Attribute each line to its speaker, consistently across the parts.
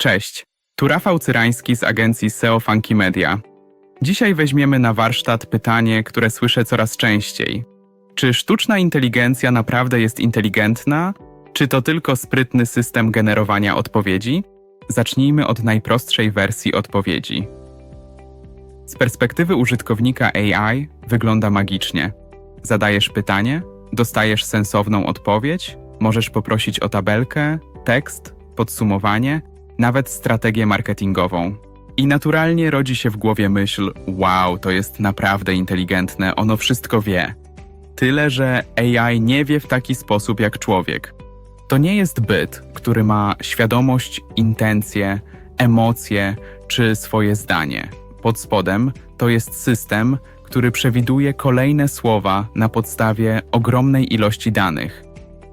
Speaker 1: Cześć, tu Rafał Cyrański z agencji SEO Funky Media. Dzisiaj weźmiemy na warsztat pytanie, które słyszę coraz częściej. Czy sztuczna inteligencja naprawdę jest inteligentna? Czy to tylko sprytny system generowania odpowiedzi? Zacznijmy od najprostszej wersji odpowiedzi. Z perspektywy użytkownika AI wygląda magicznie. Zadajesz pytanie, dostajesz sensowną odpowiedź, możesz poprosić o tabelkę, tekst, podsumowanie, nawet strategię marketingową. I naturalnie rodzi się w głowie myśl: wow, to jest naprawdę inteligentne, ono wszystko wie. Tyle, że AI nie wie w taki sposób jak człowiek. To nie jest byt, który ma świadomość, intencje, emocje czy swoje zdanie. Pod spodem to jest system, który przewiduje kolejne słowa na podstawie ogromnej ilości danych.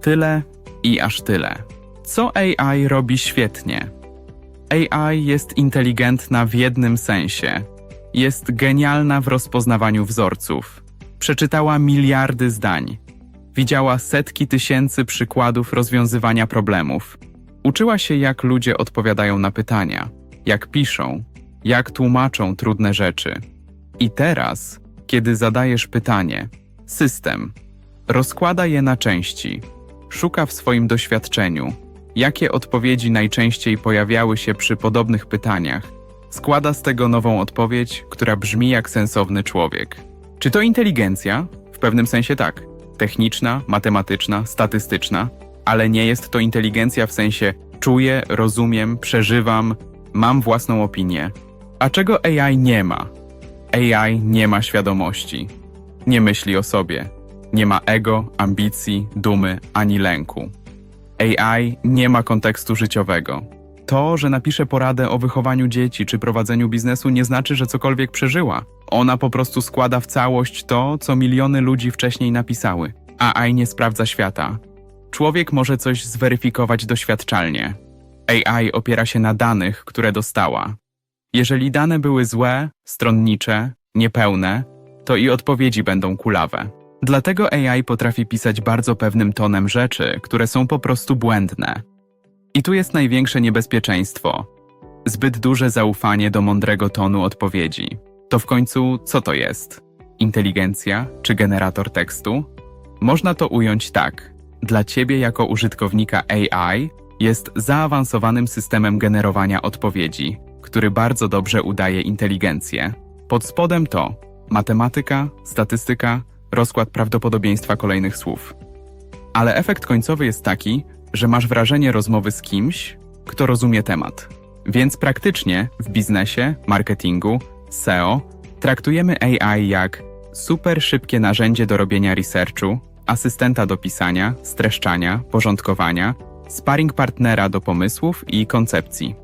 Speaker 1: Tyle i aż tyle. Co AI robi świetnie? AI jest inteligentna w jednym sensie. Jest genialna w rozpoznawaniu wzorców. Przeczytała miliardy zdań. Widziała setki tysięcy przykładów rozwiązywania problemów. Uczyła się, jak ludzie odpowiadają na pytania, jak piszą, jak tłumaczą trudne rzeczy. I teraz, kiedy zadajesz pytanie, system rozkłada je na części, szuka w swoim doświadczeniu, jakie odpowiedzi najczęściej pojawiały się przy podobnych pytaniach, składa z tego nową odpowiedź, która brzmi jak sensowny człowiek. Czy to inteligencja? W pewnym sensie tak. Techniczna, matematyczna, statystyczna, ale nie jest to inteligencja w sensie czuję, rozumiem, przeżywam, mam własną opinię. A czego AI nie ma? AI nie ma świadomości. Nie myśli o sobie. Nie ma ego, ambicji, dumy ani lęku. AI nie ma kontekstu życiowego. To, że napisze poradę o wychowaniu dzieci czy prowadzeniu biznesu, nie znaczy, że cokolwiek przeżyła. Ona po prostu składa w całość to, co miliony ludzi wcześniej napisały. AI nie sprawdza świata. Człowiek może coś zweryfikować doświadczalnie. AI opiera się na danych, które dostała. Jeżeli dane były złe, stronnicze, niepełne, to i odpowiedzi będą kulawe. Dlatego AI potrafi pisać bardzo pewnym tonem rzeczy, które są po prostu błędne. I tu jest największe niebezpieczeństwo. Zbyt duże zaufanie do mądrego tonu odpowiedzi. To w końcu co to jest? Inteligencja czy generator tekstu? Można to ująć tak. Dla ciebie jako użytkownika AI jest zaawansowanym systemem generowania odpowiedzi, który bardzo dobrze udaje inteligencję. Pod spodem to matematyka, statystyka, rozkład prawdopodobieństwa kolejnych słów. Ale efekt końcowy jest taki, że masz wrażenie rozmowy z kimś, kto rozumie temat. Więc praktycznie w biznesie, marketingu, SEO traktujemy AI jak super szybkie narzędzie do robienia researchu, asystenta do pisania, streszczania, porządkowania, sparring partnera do pomysłów i koncepcji.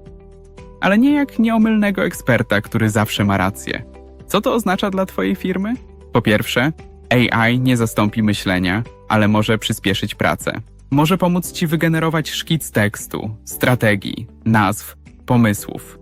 Speaker 1: Ale nie jak nieomylnego eksperta, który zawsze ma rację. Co to oznacza dla Twojej firmy? Po pierwsze, AI nie zastąpi myślenia, ale może przyspieszyć pracę. Może pomóc Ci wygenerować szkic tekstu, strategii, nazw, pomysłów.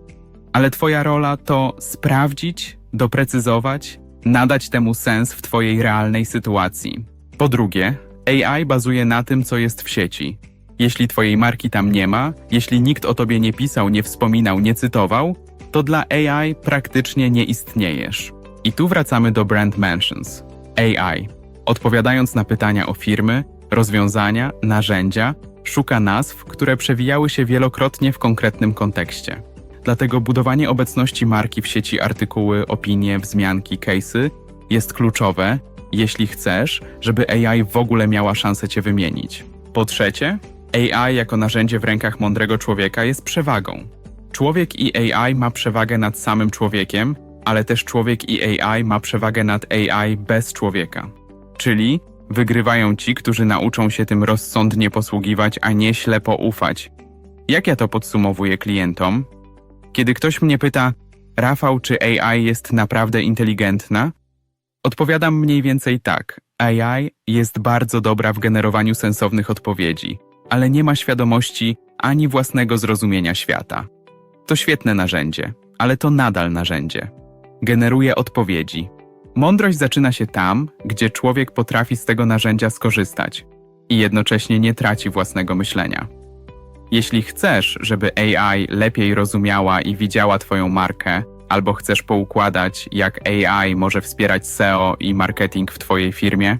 Speaker 1: Ale Twoja rola to sprawdzić, doprecyzować, nadać temu sens w Twojej realnej sytuacji. Po drugie, AI bazuje na tym, co jest w sieci. Jeśli Twojej marki tam nie ma, jeśli nikt o Tobie nie pisał, nie wspominał, nie cytował, to dla AI praktycznie nie istniejesz. I tu wracamy do brand mentions. AI, odpowiadając na pytania o firmy, rozwiązania, narzędzia, szuka nazw, które przewijały się wielokrotnie w konkretnym kontekście. Dlatego budowanie obecności marki w sieci artykuły, opinie, wzmianki, case'y jest kluczowe, jeśli chcesz, żeby AI w ogóle miała szansę cię wymienić. Po trzecie, AI jako narzędzie w rękach mądrego człowieka jest przewagą. Człowiek i AI ma przewagę nad samym człowiekiem, ale też człowiek i AI ma przewagę nad AI bez człowieka. Czyli wygrywają ci, którzy nauczą się tym rozsądnie posługiwać, a nie ślepo ufać. Jak ja to podsumowuję klientom? Kiedy ktoś mnie pyta, Rafał, czy AI jest naprawdę inteligentna? Odpowiadam mniej więcej tak. AI jest bardzo dobra w generowaniu sensownych odpowiedzi, ale nie ma świadomości ani własnego zrozumienia świata. To świetne narzędzie, ale to nadal narzędzie. Generuje odpowiedzi. Mądrość zaczyna się tam, gdzie człowiek potrafi z tego narzędzia skorzystać i jednocześnie nie traci własnego myślenia. Jeśli chcesz, żeby AI lepiej rozumiała i widziała Twoją markę, albo chcesz poukładać, jak AI może wspierać SEO i marketing w Twojej firmie,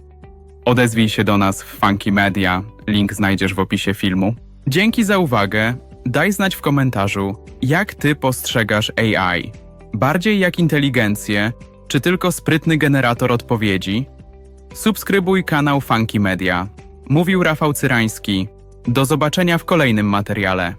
Speaker 1: odezwij się do nas w Funky Media. Link znajdziesz w opisie filmu. Dzięki za uwagę. Daj znać w komentarzu, jak Ty postrzegasz AI. Bardziej jak inteligencję, czy tylko sprytny generator odpowiedzi? Subskrybuj kanał Funky Media. Mówił Rafał Cyrański. Do zobaczenia w kolejnym materiale.